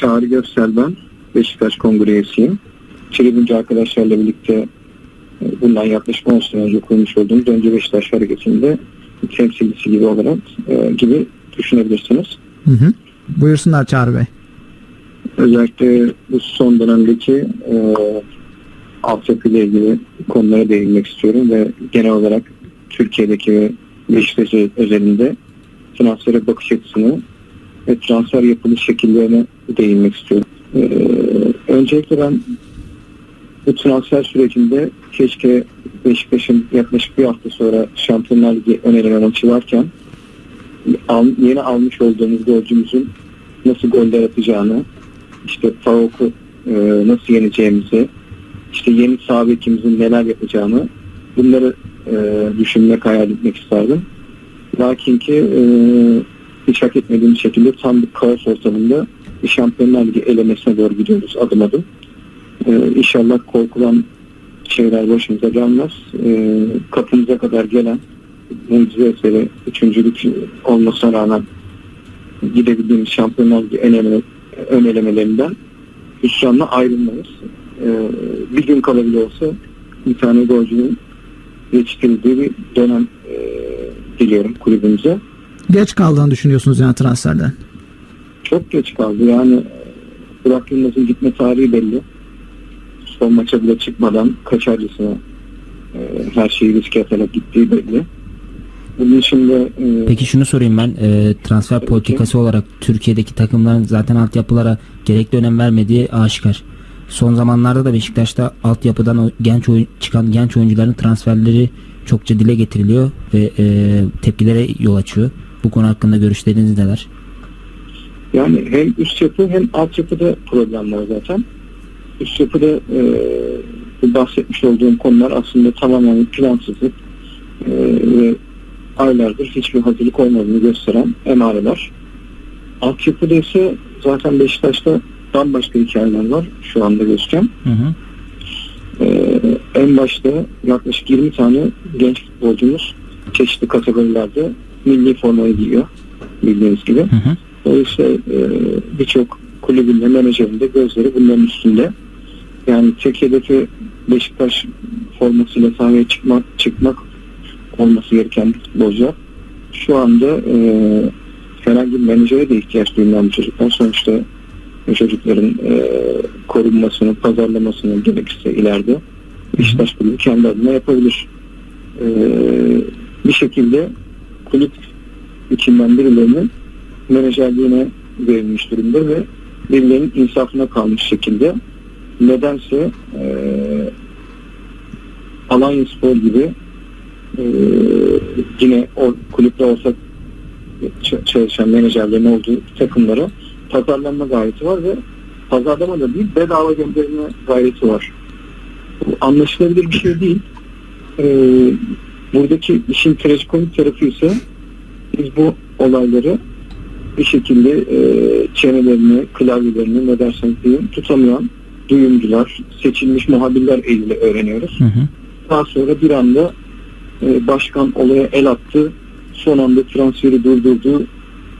Çağrı Göksel ben. Beşiktaş Kongre üyesiyim. Tribünce arkadaşlarla birlikte e, bundan yaklaşık 10 sene önce kurmuş olduğumuz önce Beşiktaş Hareketi'nde temsilcisi gibi olarak e, gibi düşünebilirsiniz. Hı hı. Buyursunlar Çağrı Bey. Özellikle bu son dönemdeki e, altyapı ile ilgili konulara değinmek istiyorum ve genel olarak Türkiye'deki Beşiktaş özelinde transfere bakış açısını ve transfer yapılış şekillerine değinmek istiyorum. E, öncelikle ben bu transfer sürecinde keşke Beşiktaş'ın yaklaşık bir hafta sonra Şampiyonlar Ligi ön eleme maçı varken yeni almış olduğumuz golcümüzün nasıl goller atacağını, işte Farouk'u e, nasıl yeneceğimizi, işte yeni sağ neler yapacağını bunları e, düşünmek, hayal etmek isterdim. Lakin ki e, hiç hak etmediğim şekilde tam bir kaos ortamında Şampiyonlar Ligi elemesine doğru gidiyoruz adım adım. E, inşallah korkulan şeyler başımıza gelmez. E, kapımıza kadar gelen mucize eseri üçüncülük olmasına rağmen gidebildiğimiz Şampiyonlar Ligi ön, eleme, ön elemelerinden hüsranla ayrılmayız. Ee, bir gün kala bile olsa bir tane golcünün yetiştirildiği bir dönem e, diliyorum kulübümüze. Geç kaldığını düşünüyorsunuz yani transferden. Çok geç kaldı yani e, Burak Yılmaz'ın gitme tarihi belli. Son maça bile çıkmadan kaçarcısına e, her şeyi riske atarak gittiği belli. Bunun için de e, Peki şunu sorayım ben e, transfer politikası olarak Türkiye'deki takımların zaten altyapılara gerekli önem vermediği aşikar. Son zamanlarda da Beşiktaş'ta altyapıdan o genç oyun, çıkan genç oyuncuların transferleri çokça dile getiriliyor ve e, tepkilere yol açıyor. Bu konu hakkında görüşleriniz neler? Yani hem üst yapı hem alt yapıda problem var zaten. Üst yapıda e, bu bahsetmiş olduğum konular aslında tamamen plansızlık e, ve aylardır hiçbir hazırlık olmadığını gösteren emareler. Altyapıda ise zaten Beşiktaş'ta bambaşka hikayeler var şu anda gözüken. Hı hı. Ee, en başta yaklaşık 20 tane genç futbolcumuz çeşitli kategorilerde milli formayı giyiyor bildiğiniz gibi. Hı hı. Dolayısıyla e, birçok kulübün de menajerin de gözleri bunların üstünde. Yani tek hedefi Beşiktaş formasıyla sahaya çıkmak, çıkmak olması gereken futbolcular. Şu anda e, herhangi bir menajere de ihtiyaç duyulan bu çocuklar. Sonuçta bu çocukların e, korunmasını, pazarlamasını gerekirse ileride Beşiktaş kulübü kendi adına yapabilir. E, bir şekilde kulüp içinden birilerinin menajerliğine verilmiş durumda ve birilerinin insafına kalmış şekilde nedense e, Alanya Spor gibi e, yine o kulüpte olsa çalışan menajerlerin olduğu takımlara pazarlanma gayreti var ve pazarlama da değil bedava gönderme gayreti var. Bu anlaşılabilir bir şey değil. E, buradaki işin trajikomik tarafı ise biz bu olayları bir şekilde e, çenelerini, klavyelerini ne derseniz deyin tutamayan duyumcular, seçilmiş muhabirler eliyle öğreniyoruz. Hı hı. Daha sonra bir anda e, başkan olaya el attı, son anda transferi durdurdu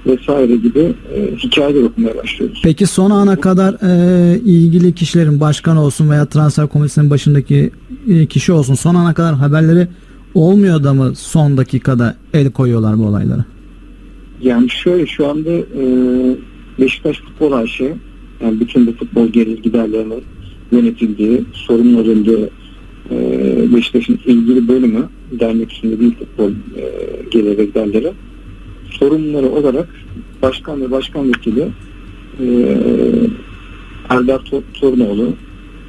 vesaire gibi e, hikayeler okumaya başlıyoruz. Peki son ana kadar e, ilgili kişilerin başkan olsun veya transfer komisyonun başındaki e, kişi olsun son ana kadar haberleri olmuyor da mı son dakikada el koyuyorlar bu olaylara? Yani şöyle şu anda e, Beşiktaş Futbol AŞ yani bütün bu futbol gelir giderlerinin yönetildiği, sorumlu arındığı e, Beşiktaş'ın ilgili bölümü dernek üstünde değil futbol e, gelir ve giderleri sorumluları olarak başkan ve başkan vekili e, Erdar To- Torunoğlu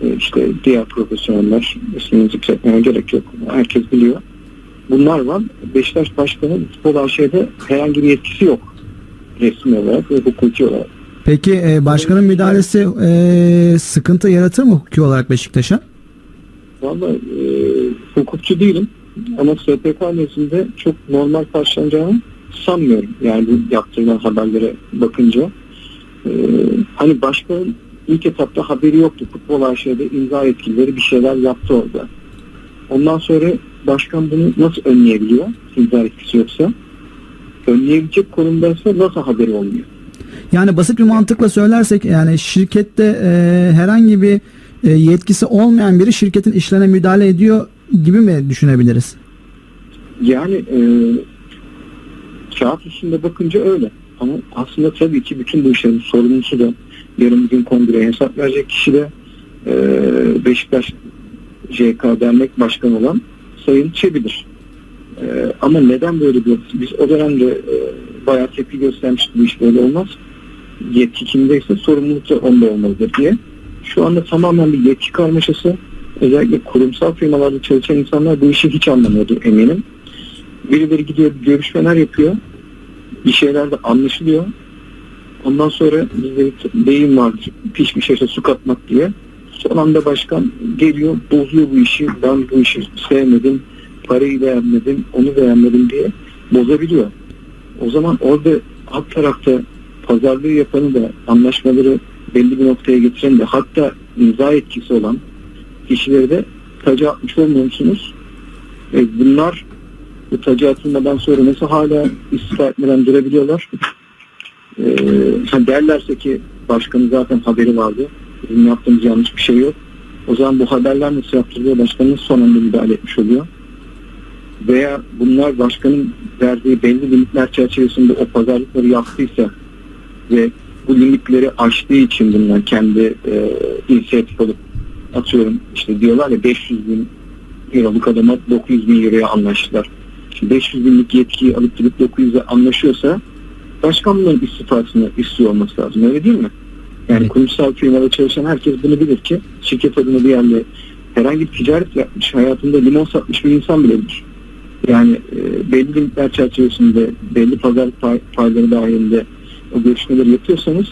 e, işte diğer profesyoneller ismini zikretmeye gerek yok. Herkes biliyor. Bunlar var. Beşiktaş Başkanı Futbol AŞ'de herhangi bir yetkisi yok. Resmi olarak ve hukuki olarak. Peki e, başkanın müdahalesi e, sıkıntı yaratır mı hukuki olarak Beşiktaş'a? Valla e, hukukçu değilim ama SPK nezdinde çok normal karşılanacağını sanmıyorum. Yani bu yaptırılan haberlere bakınca. E, hani başkanın ilk etapta haberi yoktu. Futbol AŞ'de imza yetkilileri bir şeyler yaptı orada. Ondan sonra başkan bunu nasıl önleyebiliyor? İmza etkisi yoksa. Önleyebilecek konumdaysa nasıl haberi olmuyor? Yani basit bir mantıkla söylersek yani şirkette e, herhangi bir e, yetkisi olmayan biri şirketin işlerine müdahale ediyor gibi mi düşünebiliriz? Yani e, kağıt üstünde bakınca öyle. Ama aslında tabii ki bütün bu işlerin sorumlusu da yarın bir gün kongreye hesap verecek kişi de e, Beşiktaş JK Dernek Başkanı olan Sayın Çebi'dir. E, ama neden böyle bir biz o dönemde e, bayağı tepki göstermiştik bu iş böyle olmaz. Yetki kimdeyse sorumluluk da onda olmalıdır diye. Şu anda tamamen bir yetki karmaşası. Özellikle kurumsal firmalarda çalışan insanlar bu işi hiç anlamıyordu eminim. Birileri gidiyor görüşmeler yapıyor. Bir şeyler de anlaşılıyor. Ondan sonra bizde bir deyim vardır. Pişmiş aşa su katmak diye. Son anda başkan geliyor bozuyor bu işi. Ben bu işi sevmedim. Parayı beğenmedim. Onu beğenmedim diye bozabiliyor. O zaman orada alt tarafta pazarlığı yapanı da anlaşmaları belli bir noktaya getiren de hatta imza etkisi olan kişileri de taca atmış olmuyor musunuz? E, bunlar bu tacı atılmadan sonra nasıl hala istifa etmeden durabiliyorlar? Ha derlerse ki başkanın zaten haberi vardı. Bizim yaptığımız yanlış bir şey yok. O zaman bu haberler nasıl yaptırılıyor? Başkanın son anda müdahale etmiş oluyor. Veya bunlar başkanın verdiği belli limitler çerçevesinde o pazarlıkları yaptıysa ve bu limitleri aştığı için bunlar kendi e, inisiyatif alıp atıyorum işte diyorlar ya 500 bin euroluk adama 900 bin euroya anlaştılar. Şimdi 500 binlik yetkiyi alıp gidip 900'e anlaşıyorsa başkan bunların istifasını istiyor olması lazım öyle değil mi? Yani kurumsal firmada çalışan herkes bunu bilir ki şirket adına bir yerle herhangi bir ticaret yapmış hayatında limon satmış bir insan bile bilir. Yani e, belli limitler çerçevesinde belli pazar pay, payları dahilinde o görüşmeleri yapıyorsanız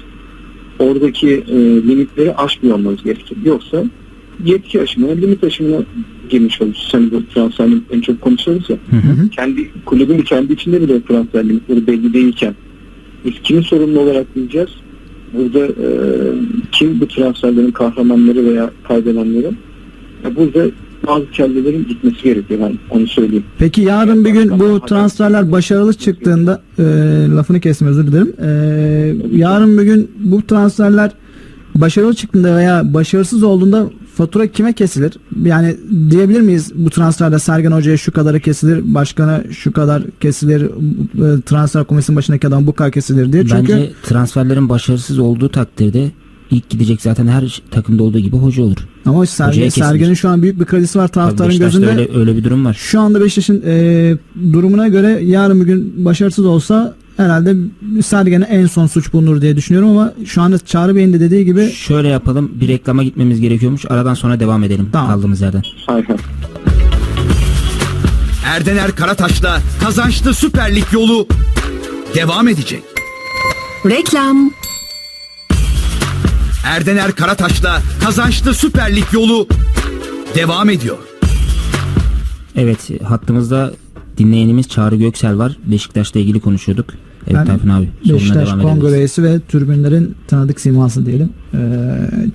oradaki e, limitleri aşmıyor olmanız gerekir. Yoksa yetki aşımına, limit aşımına girmiş olursunuz. Hani bu transfer limit en çok konuşuyoruz ya Hı hı. kendi kulübün kendi içinde bile transfer limitleri belli değilken biz kimi sorumlu olarak bileceğiz? Burada e, kim bu transferlerin kahramanları veya kaybedenleri? Ya burada bazı kellelerin gitmesi gerekiyor. Ben onu söyleyeyim. Peki yarın bir gün bu transferler başarılı çıktığında e, lafını kesme özür dilerim. E, yarın bir gün bu transferler başarılı çıktığında veya başarısız olduğunda fatura kime kesilir? Yani diyebilir miyiz bu transferde Sergen Hoca'ya şu kadarı kesilir, başkana şu kadar kesilir, e, transfer komisyonun başındaki adam bu kadar kesilir diye. Çünkü Bence transferlerin başarısız olduğu takdirde ilk gidecek zaten her takımda olduğu gibi hoca olur. ama Sergen. Sergen'in şu an büyük bir kredisi var taraftarın gözünde. öyle, öyle bir durum var. Şu anda Beşiktaş'ın e, durumuna göre yarın bir gün başarısız olsa herhalde Sergen'e en son suç bulunur diye düşünüyorum ama şu anda Çağrı Bey'in de dediği gibi Şöyle yapalım. Bir reklama gitmemiz gerekiyormuş. Aradan sonra devam edelim Tamam. kaldığımız yerden. Hay. Erdener Karataş'la kazançlı Süper Lig yolu devam edecek. Reklam. Erdener Karataş'la kazançlı Süper Lig yolu devam ediyor. Evet hattımızda dinleyenimiz Çağrı Göksel var. Beşiktaş'la ilgili konuşuyorduk. Ben Tayfun abi. Beşiktaş Kongre üyesi ve tribünlerin tanıdık siması diyelim e,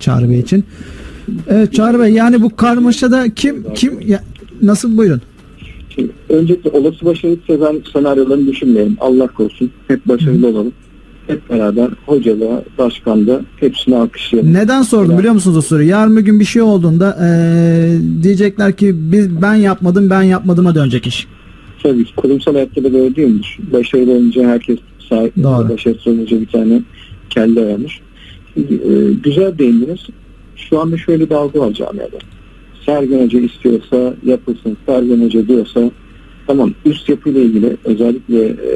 Çağrı Bey için. Evet Çağrı Bey yani bu karmaşada kim kim ya, nasıl buyurun? Şimdi öncelikle olası başarılı sezon senaryolarını düşünmeyelim. Allah korusun. Hep başarılı olalım. Hep beraber hocalığa, başkanda hepsini alkışlayalım. Neden sordum biliyor musunuz o soruyu? Yarın bir gün bir şey olduğunda e, diyecekler ki biz ben yapmadım ben yapmadığıma dönecek iş. Tabii ki kurumsal hayatta da böyle değil midir? Başarılı olunca herkes Doğru. başarısız olunca bir tane kelle vermiş. Şimdi, e, güzel değindiniz. Şu anda şöyle bir algı var camiada. Sergen Hoca istiyorsa yapılsın, Sergen Hoca diyorsa tamam üst yapıyla ilgili özellikle e,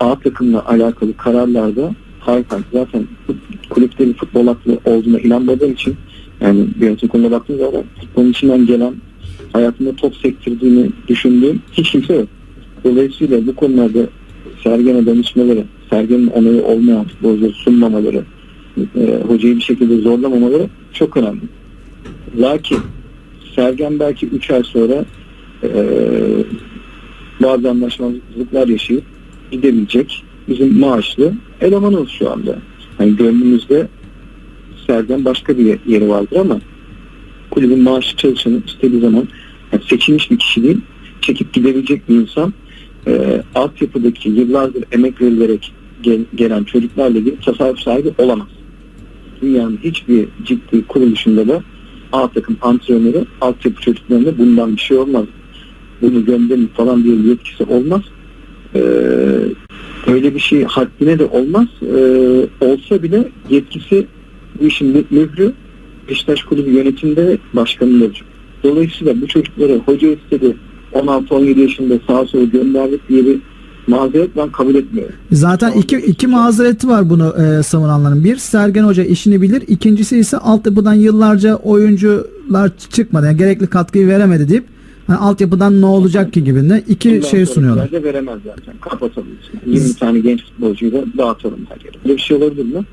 A takımla alakalı kararlarda hayır, zaten kulüpte bir futbol aklı olduğuna inanmadığım için yani bir yönetim konuda baktığım zaman futbolun içinden gelen hayatında top sektirdiğini düşündüğüm hiç kimse yok. Dolayısıyla bu konularda Sergen'e danışmaları, Sergen'in onayı olmayan futbolcuları sunmamaları, e, hocayı bir şekilde zorlamamaları çok önemli. Lakin Sergen belki 3 ay sonra e, bazı anlaşmazlıklar yaşayıp gidebilecek bizim maaşlı elemanız şu anda. Hani gönlümüzde Sergen başka bir yeri vardır ama kulübün maaşı çalışanı istediği zaman yani seçilmiş bir kişi değil, çekip gidebilecek bir insan e, altyapıdaki yıllardır emek verilerek gel- gelen çocuklarla ilgili tasarruf sahibi olamaz. Dünyanın hiçbir ciddi kuruluşunda da A takım antrenörü altyapı çocuklarına bundan bir şey olmaz. Bunu gönderin falan diye yetkisi olmaz. Ee, öyle bir şey haddine de olmaz. Ee, olsa bile yetkisi bu işin mü- mührü Beşiktaş Kulübü yönetiminde ve başkanında olacak. Dolayısıyla bu çocukları hoca istedi 16-17 yaşında sağa sola gönderdik diye bir mazeret ben kabul etmiyorum. Zaten iki, iki mazereti var bunu e, savunanların. Bir Sergen Hoca işini bilir. İkincisi ise altyapıdan yıllarca oyuncular çıkmadı. Yani gerekli katkıyı veremedi deyip hani altyapıdan ne olacak ki gibi de iki Bundan şey sunuyorlar. veremez zaten. Kapatalım. 20 tane genç futbolcuyu da dağıtalım her yere. Böyle bir şey olabilir mi?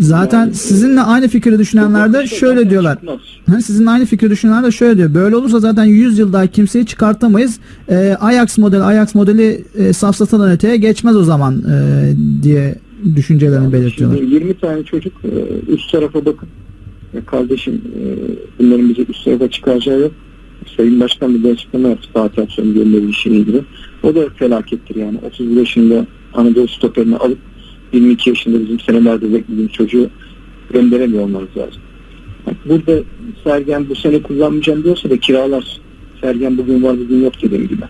Zaten Yani, sizinle aynı fikri düşünenler de şöyle diyorlar. çıkmaz. Ha, Sizin aynı fikri düşünenler de şöyle diyor. Böyle olursa zaten 100 yıl daha kimseyi çıkartamayız. E, Ajax modeli Ajax modeli e, safsatadan öteye geçmez o zaman e, diye düşüncelerini belirtiyorlar. Şimdi 20 tane çocuk e, üst tarafa bakın. Ya kardeşim e, bunların bize üst tarafa çıkaracağı yok. Sayın Başkan bir de açıklama yaptı Fatih Aksu'nun gönderilişiyle ilgili. O da felakettir yani. 31 yaşında Anadolu stoperini alıp 22 yaşında bizim senelerde beklediğimiz çocuğu gönderemiyor olmanız lazım. Burada Sergen bu sene kullanmayacağım diyorsa da kiralar. Sergen bugün var bugün yok dediğim gibi.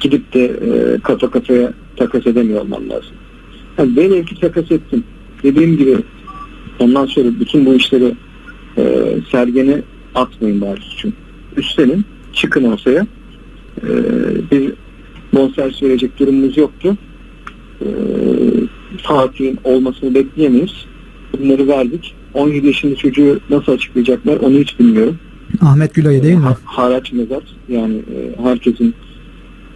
Gidip de e, kafa kafaya takas edemiyor olman lazım. Yani velev ki takas ettim. Dediğim gibi ondan sonra bütün bu işleri e, sergene atmayın bari suçun. Üstlenin, çıkın ortaya. E, bir bonservis verecek durumumuz yoktu. E, Fatih'in olmasını bekleyemeyiz. Bunları verdik. 17 yaşında çocuğu nasıl açıklayacaklar onu hiç bilmiyorum. Ahmet Gülay'ı değil mi? Ha- haraç mezar. Yani e, herkesin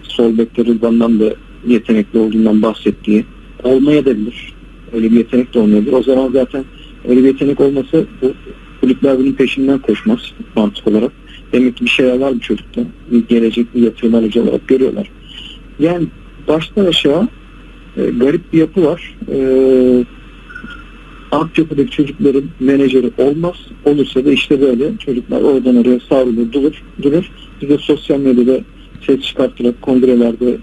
sol bekte Rıdvan'dan da yetenekli olduğundan bahsettiği olmaya da bilir. Öyle bir yetenek de olmayabilir. O zaman zaten öyle bir yetenek olmasa bu kulüpler bunun peşinden koşmaz mantık olarak. Demek ki bir şeyler var bu çocukta. Bir gelecek bir yatırım aracı olarak görüyorlar. Yani baştan aşağı e, garip bir yapı var. E, altyapıdaki çocukların menajeri olmaz. Olursa da işte böyle çocuklar oradan oraya savrulur durur. durur. Biz de sosyal medyada ses çıkartarak kongrelerde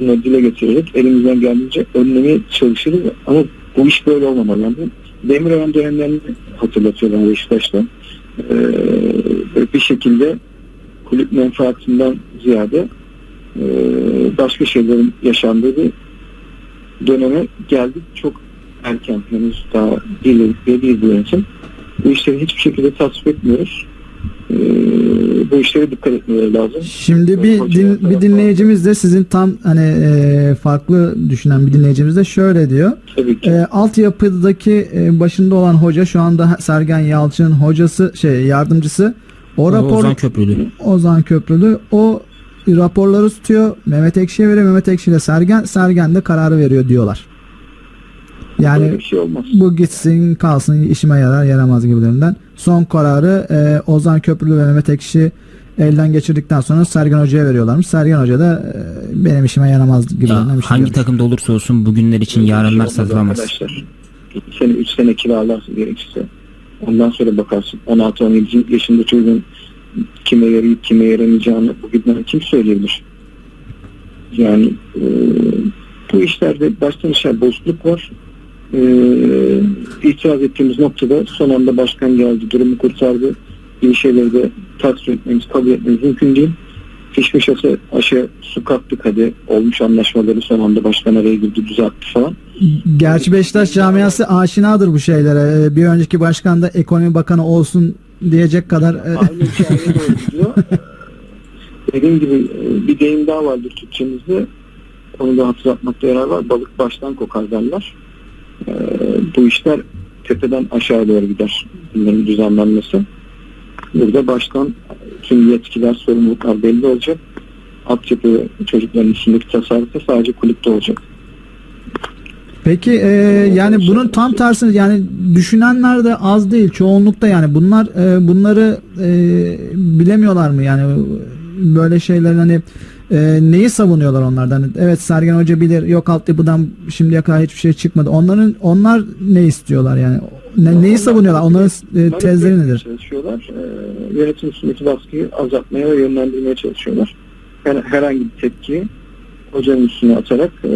bunları dile getirerek elimizden geldiğince önlemeye çalışırız. Ama bu iş böyle olmamalı. Yani Demirören dönemlerini hatırlatıyorlar Beşiktaş'ta. Ee, bir şekilde kulüp menfaatinden ziyade e, başka şeylerin yaşandığı bir döneme geldik. Çok erken henüz daha bir yıl bir değil bu yönetim. Bu işleri hiçbir şekilde tasvip etmiyoruz. Ee, bu işlere dikkat etmeleri lazım. Şimdi bir din, bir dinleyicimiz de sizin tam hani e, farklı düşünen bir dinleyicimiz de şöyle diyor. Tabii ki. E, altyapıdaki e, başında olan hoca şu anda Sergen Yalçın hocası şey yardımcısı. O rapor Ozan Köprülü. Ozan Köprülü o raporları tutuyor. Mehmet Ekşi'ye veriyor. Mehmet Ekşi ile Sergen Sergen de kararı veriyor diyorlar. Böyle Yani bir şey olmaz. bu gitsin kalsın işime yarar yaramaz gibilerinden. Son kararı e, Ozan Köprülü ve Mehmet Ekşi elden geçirdikten sonra Sergen Hoca'ya veriyorlarmış. Sergen Hoca da e, benim işime yaramaz gibilerinden Ya, şey hangi diyor. takımda olursa olsun bugünler için Böyle bir şey yarınlar olmaz satılamaz. Arkadaşlar. İki sene, üç sene kiralarsın gerekirse. Ondan sonra bakarsın. 16-17 yaşında çocuğun kime yarayıp kime yaramayacağını bugünden kim söyleyebilir? Yani e, bu işlerde baştan aşağı bozukluk var. E, itiraz ettiğimiz noktada son anda başkan geldi, durumu kurtardı. Bir şeyleri de takdir etmemiz, kabul etmemiz mümkün değil. Fişmiş aşı, aşı su kattık hadi olmuş anlaşmaları son anda başkan araya girdi düzeltti falan. Gerçi Beşiktaş camiası aşinadır bu şeylere. E, Bir önceki başkan da ekonomi bakanı olsun diyecek kadar e, Aynı doğru gidiyor. Dediğim gibi e, bir deyim daha vardır Türkçemizde. Onu da hatırlatmakta yarar var. Balık baştan kokar derler. E, bu işler tepeden aşağı doğru gider. Bunların düzenlenmesi. Burada baştan tüm yetkiler, sorumluluklar belli olacak. Altyapı çocukların içindeki tasarruf da sadece kulüpte olacak. Peki e, yani bunun tam tersi yani düşünenler de az değil çoğunlukta yani bunlar e, bunları e, bilemiyorlar mı yani böyle şeylerin hani e, neyi savunuyorlar onlardan evet Sergen Hoca bilir yok altyapıdan şimdiye kadar hiçbir şey çıkmadı onların onlar ne istiyorlar yani ne, neyi savunuyorlar onların e, tezleri nedir? Çalışıyorlar. Ee, yönetim üstündeki baskıyı azaltmaya ve yönlendirmeye çalışıyorlar. Yani herhangi bir tepki hocanın üstüne atarak e,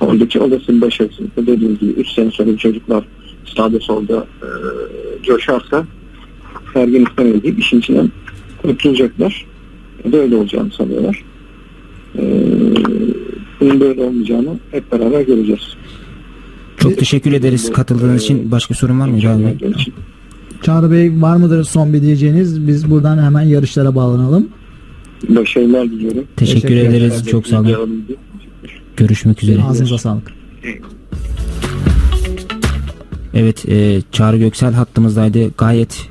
Oradaki olası bir başarısızlıkta dediğim gibi 3 sene sonra çocuklar sağda solda e, coşarsa Sergen istemediği işin içinden kurtulacaklar. Ya da öyle olacağını sanıyorlar. E, bunun böyle olmayacağını hep beraber göreceğiz. Çok teşekkür ederiz katıldığınız için. Başka sorun var mı. Çağrı Bey var mıdır son bir diyeceğiniz? Biz buradan hemen yarışlara bağlanalım. Başarılar diliyorum. Teşekkür Teşekkür ederiz. Çok sağ olun. Görüşmek üzere. Ağzınıza sağlık. Evet, e, Çağrı Göksel hattımızdaydı. Gayet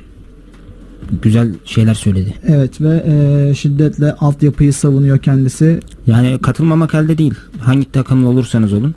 güzel şeyler söyledi. Evet ve e, şiddetle altyapıyı savunuyor kendisi. Yani katılmamak elde değil. Hangi takımlı olursanız olun.